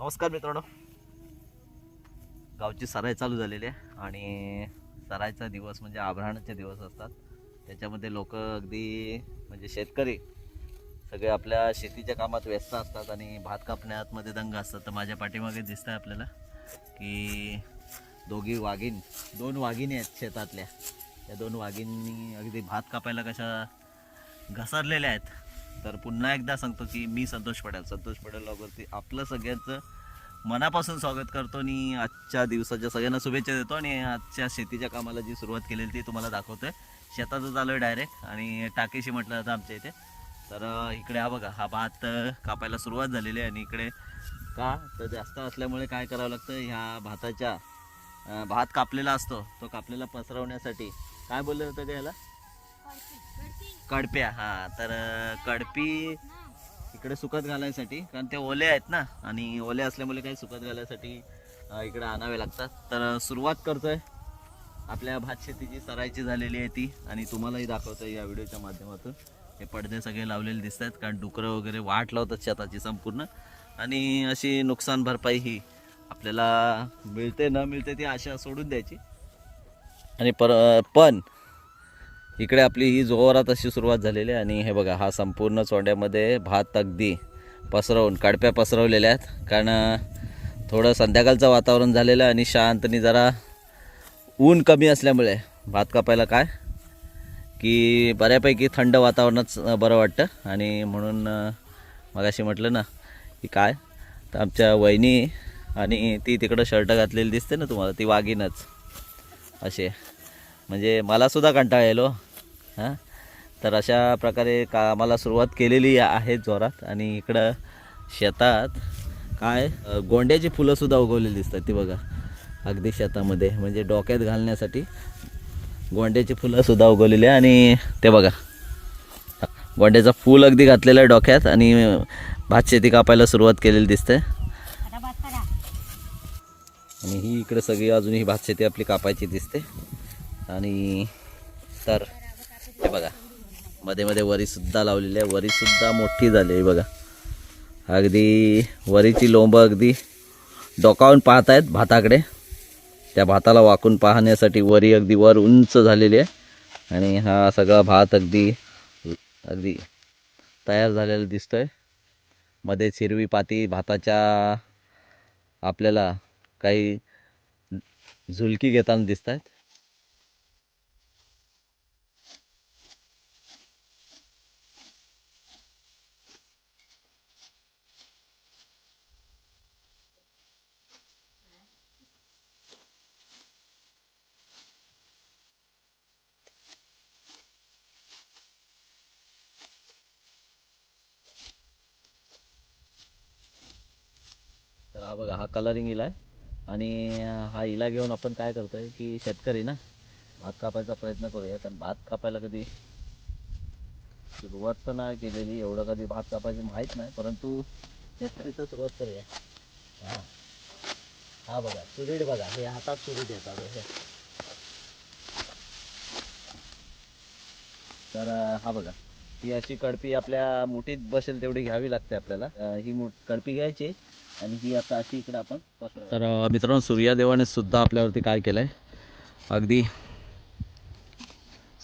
नमस्कार मित्रांनो. गावची सराई चालू झालेली आहे आणि सराईचा दिवस म्हणजे आभ्राणाचे दिवस असतात. त्याच्यामध्ये लोक अगदी म्हणजे शेतकरी सगळे आपल्या शेतीच्या कामात व्यस्त असतात आणि भात कापण्यामध्ये दंग असतात. तर माझ्या पाठीमागे दिसत आहे आपल्याला की दोघी वाघीण दोन वाघिणी आहेत शेतातल्या. त्या दोन वाघिणी अगदी भात कापायला कशा घसरलेल्या आहेत. तर पुन्हा एकदा सांगतो की मी संतोष पटेल. संतोष पटेल अगोदर आपलं सगळ्यांचं मनापासून स्वागत करतो आणि आजच्या दिवसाच्या सगळ्यांना शुभेच्छा देतो आणि आजच्या शेतीच्या कामाला जी सुरुवात केलेली ती तुम्हाला दाखवतोय. शेतातच आलो आहे डायरेक्ट आणि टाकेशी म्हटलं जातं आमच्या इथे. तर इकडे हा बघा हा भात कापायला सुरुवात झालेली आहे आणि इकडे का? तर जास्त असल्यामुळे काय करावं लागतं? ह्या भाताच्या भात कापलेला असतो तो कापलेला पसरवण्यासाठी काय बोललं होतं का याला? कडप्या हा. तर कडपी इकडे सुकत घालायसाठी कारण ते ओले आहेत ना आणि ओले असल्यामुळे काही सुकत घालायसाठी इकडे आणावे लागतात. तर सुरुवात करतोय. आपल्या भात शेतीची सरायची झालेली आहे ती आणि तुम्हालाही दाखवतो या व्हिडिओच्या माध्यमातून. हे पडदे सगळे लावलेले दिसत आहेत कारण डुकरं वगैरे वाट लावतात शेताची संपूर्ण. आणि अशी नुकसान भरपाई ही आपल्याला मिळते न मिळते ती आशा सोडून द्यायची. आणि पर पण इकडे आपली ही जोरात अशी सुरुवात झालेली आहे आणि हे बघा हा संपूर्ण चोंड्यामध्ये भात अगदी पसरवून काडप्या पसरवलेल्या आहेत. कारण थोडं संध्याकाळचं वातावरण झालेलं आहे आणि शांतनी जरा ऊन कमी असल्यामुळे. भात कापायला काय? की बऱ्यापैकी थंड वातावरणच बरं वाटतं. आणि म्हणून अं, मगाशी म्हटलं ना की काय? तर आमच्या वहिनी आणि ती तिकडं शर्ट घातलेली दिसते ना तुम्हाला ती वाघीनच. असे. म्हणजे मलासुद्धा कंटाळा येलो हो. हां? तर अशा प्रकारे कामाला सुरुवात केलेली आहे जोरात आणि इकडं शेतात काय गोंड्याची फुलंसुद्धा उगवलेली दिसतात ती बघा. अगदी शेतामध्ये म्हणजे डोक्यात घालण्यासाठी गोंड्याची फुलंसुद्धा उगवलेली आहे आणि ते बघा. गोंड्याचं फूल अगदी घातलेलं आहे डोक्यात आणि भात शेती कापायला सुरुवात केलेली दिसते. आणि ही इकडे सगळी अजून ही भात शेती आपली कापायची दिसते. आणि तर हे बघा. मध्ये मध्ये वरीसुद्धा लावलेली आहे. वरीसुद्धा मोठी झाली आहे बघा. अगदी वरीची लोंबं अगदी डोकावून पाहत आहेत भाताकडे. त्या भाताला वाकून पाहण्यासाठी वरी अगदी वर उंच झालेली आहे. आणि हा सगळा भात अगदी अगदी तयार झालेला दिसतो आहे मध्येच हिरवी पाती भाताच्या आपल्याला काही झुलकी घेताना दिसत आहेत हा बघा हा कलरिंग इला आहे. आणि हा इला घेऊन आपण काय करतोय की शेतकरी ना भात कापायचा प्रयत्न करूया. कारण भात कापायला कधी सुरुवात तर नाही केलेली एवढं कधी भात कापायची माहीत नाही. परंतु शेतकरीचं सुरुवात करूया. हा. हा बघा सुरीड बघा. हे हातात सुरीड येतात हे तर हा बघा. ही अशी कडपी आपल्या मुठीत बसेल तेवढी घ्यावी लागते आपल्याला. ही मुठ कडपी घ्यायची आणि ही आता अशी इकडे आपण तर मित्रांनो सूर्यादेवाने सुद्धा आपल्यावरती काय केलं आहे अगदी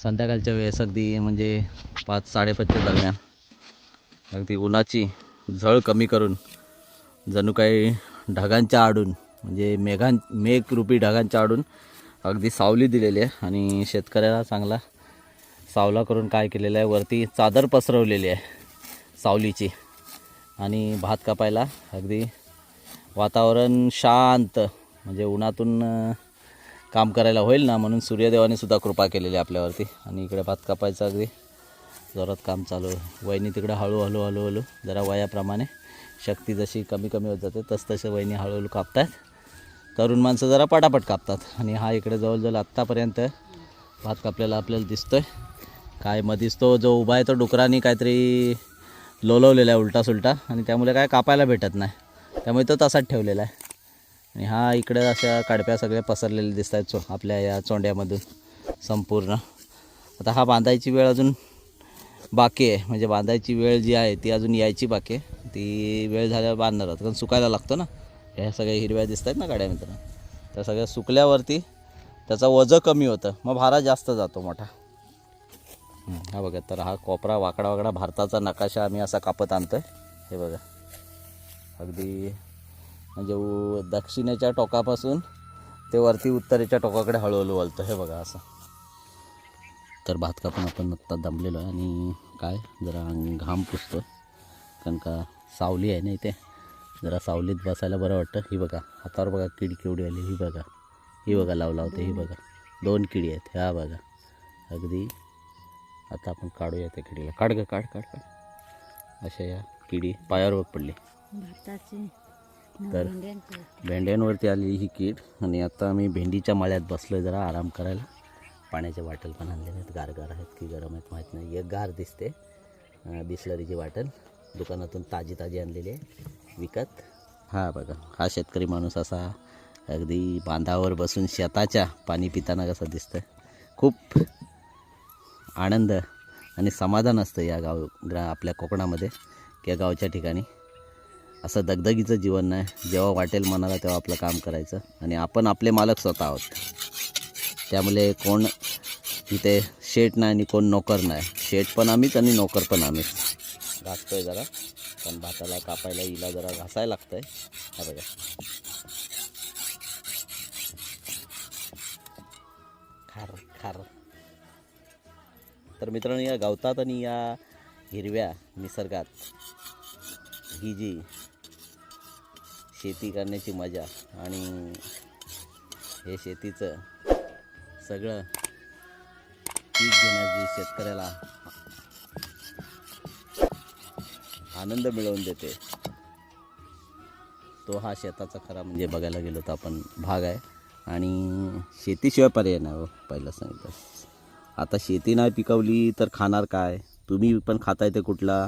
संध्याकाळच्या वेळेस अगदी म्हणजे पाच साडेपाचच्या दरम्यान अगदी उन्हाची झळ कमी करून जणू काही ढगांच्या आडून म्हणजे मेघां मेघरूपी ढगांच्या आडून अगदी सावली दिलेली आहे आणि शेतकऱ्याला चांगला सावला करून काय केलेलं आहे? वरती चादर पसरवलेली आहे सावलीची. आणि भात कापायला अगदी वातावरण शांत म्हणजे उन्हातून काम करायला होईल ना म्हणून सूर्यदेवाने सुद्धा कृपा केलेली आपल्यावरती. आणि इकडे भात कापायचं अगदी. जोरात काम चालू आहे. वहिनी तिकडे हळूहळू हळूहळू जरा वयाप्रमाणे. शक्ती जशी कमी कमी होत जाते तस तसे वहिनी हळूहळू कापतात तरुण माणसं जरा पटापट कापतात. आणि हा इकडे जवळजवळ आत्तापर्यंत भात कापलेला आपल्याला दिसतोय. काय मधीच तो जो उभा आहे तो डुकरानी काहीतरी लोलवलेला आहे उलटा सुलटा आणि त्यामुळे काय कापायला भेटत नाही. त्यामुळे तो तसाच ठेवलेला आहे. आणि हा इकडं अशा काडप्या सगळ्या पसरलेल्या दिसत आहेत चो आपल्या या चोंड्यामधून संपूर्ण. आता हा बांधायची वेळ अजून बाकी आहे. म्हणजे बांधायची वेळ जी आहे ती अजून यायची बाकी आहे. ती वेळ झाल्यावर बांधणार आहोत. कारण सुकायला लागतो ना. ह्या सगळ्या हिरव्या दिसत आहेत ना गाड्या मित्र त्या सगळ्या सुकल्यावरती त्याचं वजन कमी होतं. मग भारा जास्त जातो मोठा. हा बघा तर हा कोपरा वाकडा वाकडा भारताचा नकाशा आम्ही असा कापत आणतो आहे हे बघा. अगदी म्हणजे दक्षिणेच्या टोकापासून ते वरती उत्तरेच्या टोकाकडे हळूहळू वळतं. हे बघा असं. तर भात कापून आपण आत्ता दमलेलो आहे आणि काय? जरा घाम पुसतो कारण का सावली आहे ना इथे. जरा सावलीत बसायला बरं वाटतं. ही बघा हातावर बघा किड केवढी आली. ही बघा. ही बघा लावला होते. ही बघा. दोन किडी आहेत. ह्या बघा. अगदी आता आपण काढूया त्या किडीला. काढ ग काढ काढ काढ. अशा या किडी पायावर पडली. भारताची तर भेंड्यांवरती आलेली ही कीड आणि आता आम्ही भेंडीच्या माळ्यात बसलोय जरा आराम करायला. पाण्याचे वाटल पण आणलेले आहेत. गारगार आहेत की गरम आहेत माहीत नाही. एक गार दिसते. बिसलरीची वाटल दुकानातून ताजी ताजी आणलेली आहे. विकत. हा बघा हा शेतकरी माणूस असा अगदी बांधावर बसून शेताच्या पाणी पिताना कसं दिसतं खूप आनंद आणि समाधान असतं या गाव ग्रा आपल्या कोकणामध्ये किंवा गावच्या ठिकाणी. असं दगदगीचं जीवन नाही. जेव्हा वाटेल मनाला तेव्हा आपलं काम करायचं. आणि आपण आपले मालक स्वतः आहोत. त्यामुळे कोण इथे शेट नाही आणि कोण नोकर नाही. शेट पण आम्हीच आणि नोकर पण आम्हीच. आहे जरा. पण भाताला कापायला हिला जरा घासायला लागतंय. हा बघा. खार खार. तर मित्रांनो या गवतात आणि या हिरव्या निसर्गात ही जी शेती करण्याची मजा आणि हे शेतीचं सगळं पीक घेण्याची शेतकऱ्याला आनंद मिळवून देते. तो हा शेताचा खरा म्हणजे बघायला गेलो तर आपण भाग आहे. आणि शेतीशिवाय पर्याय नाही हो पहिलं सांगितलं आता शेती नाही पिकवली तर खाणार काय? तुम्ही पण खाताय ते कुठला?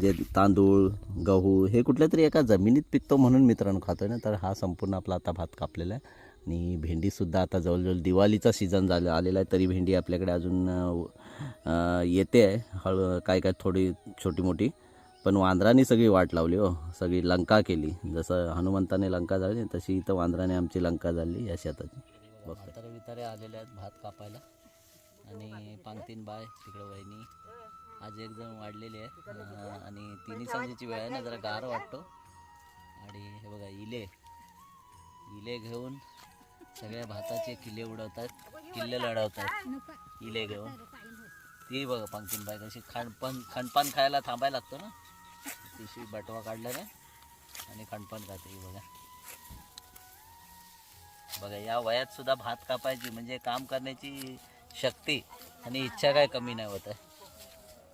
जे तांदूळ गहू हे कुठल्या तरी एका जमिनीत पिकतो म्हणून मित्रांनो आहे ना तर हा संपूर्ण आपला आता भात कापलेला आहे. आणि भेंडीसुद्धा आता जवळजवळ दिवाळीचा सीझन झाला आलेला आहे तरी भेंडी आपल्याकडे अजून येते आहे. हळू काय काय थोडी छोटी मोठी. पण वांद्राने सगळी वाट लावली हो सगळी लंका केली. जसं हनुमंताने लंका झाली तशी इथं वांद्राने आमची लंका झाली या शेताची म्हातारे वितारे आलेले आहेत भात कापायला. आणि पांगतीन बाय तिकडं वहिनी. आज एक जण वाढलेली आहे. आणि तिन्ही सांजेची वेळ आहे ना जरा गार वाटतो. आणि हे बघा इले. इले घेऊन सगळ्या भाताचे किल्ले उडवतात किल्ले लढवतात. इले घेऊन. ती बघा पंक्तीन बाय कशी खणपण खांडपान खायला थांबायला लागतो ना. तिशी बटवा काढल्याने आणि खांडपान खाते ही बघा. बघा या वयात सुद्धा भात कापायची म्हणजे काम करण्याची शक्ती आणि इच्छा काय कमी नाही होत आहे.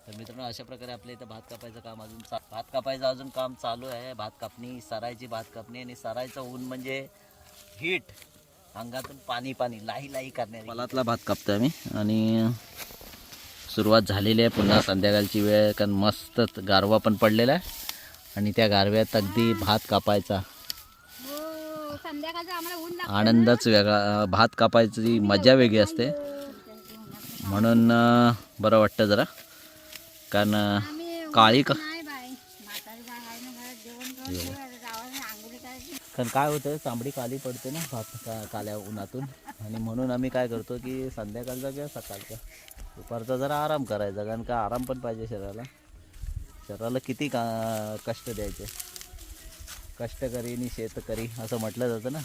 तर मित्रांनो अशा प्रकारे आपल्या इथं भात कापायचं काम अजून चा भात कापायचं अजून काम चालू आहे. भात कापणी सरायची भात कापणी आणि सरायचं ऊन म्हणजे हीट अंगातून पाणी पाणी लाही लाही करणे मलातला भात कापतोय आम्ही आणि सुरुवात झालेली आहे. पुन्हा संध्याकाळची वेळ कारण मस्त गारवा पण पडलेला आहे. आणि त्या गारव्यात अगदी भात कापायचा. हो संध्याकाळचं आम्हाला ऊन लागतं आनंदच वेगळा. भात कापायची मजा वेगळी असते. म्हणून बरं वाटतं जरा. कारण काळी का कारण काय होतं चांबडी काली पडते ना भात का काल्या उन्हातून. आणि म्हणून आम्ही काय करतो की संध्याकाळचा किंवा सकाळचा दुपारचा जरा आराम करायचा कारण का आराम पण पाहिजे शरीराला. शरीराला किती का कष्ट द्यायचे. कष्टकरी आणि शेतकरी असं म्हटलं जातं ना.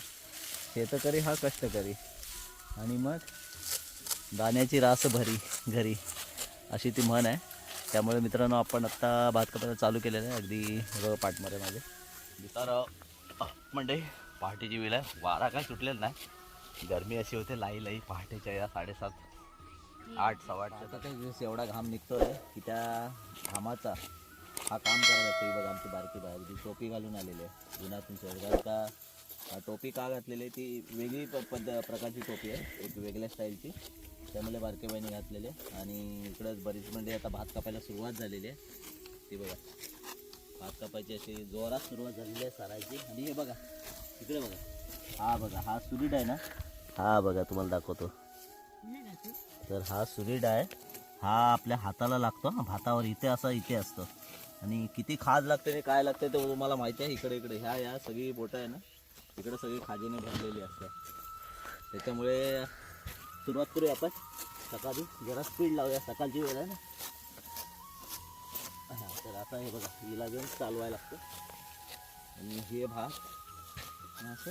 शेतकरी हा कष्टकरी आणि मग दाण्याची रास भरी घरी अशी ती म्हण आहे. त्यामुळे मित्रांनो आपण आत्ता भात कापायला चालू केलेलं आहे. अगदी बघा पाठमाऱ्यामध्ये तर अ, म्हणजे पहाटेची वेळ आहे. वारा काय सुटलेला नाही. गरमी अशी होते लाई लाई पहाटेच्या या साडेसात आठ सव्वा आठ आता काही दिवस एवढा घाम निघतोय की त्या घामाचा हा काम करायला लागतो बघा आमची बारकी बाहेर ती टोपी घालून आलेली आहे. उन्हातून कारण का टोपी का घातलेली आहे ती वेगळी प- पद्ध प्रकारची टोपी आहे. एक वेगळ्या स्टाईलची त्यामुळे बारके बहिणी घातलेले. आणि इकडंच बरीच म्हणजे आता भात कापायला सुरुवात झालेली आहे. ती बघा. भात कापायची अशी जोरात सुरुवात झालेली आहे सरायची. आणि हे बघा. इकडे बघा. हा बघा हा सुरीड आहे ना? हा बघा तुम्हाला दाखवतो. तर हा सुरीड आहे. हा आपल्या हाताला लागतो ना भातावर इथे असा इथे असतो. आणि किती खाज लागते आणि काय लागते ते तुम्हाला माहिती आहे. इकडे इकडे. ह्या या सगळी बोटं आहे ना. इकडे सगळी खाजेने भरलेली असतात. त्याच्यामुळे सुरुवात करूया आपण. सकाळी जरा स्पीड लावूया. सकाळची वेळ आहे ना? हां तर आता हे बघा हिला घेऊन चालवायला लागतं. आणि हे भाग असं.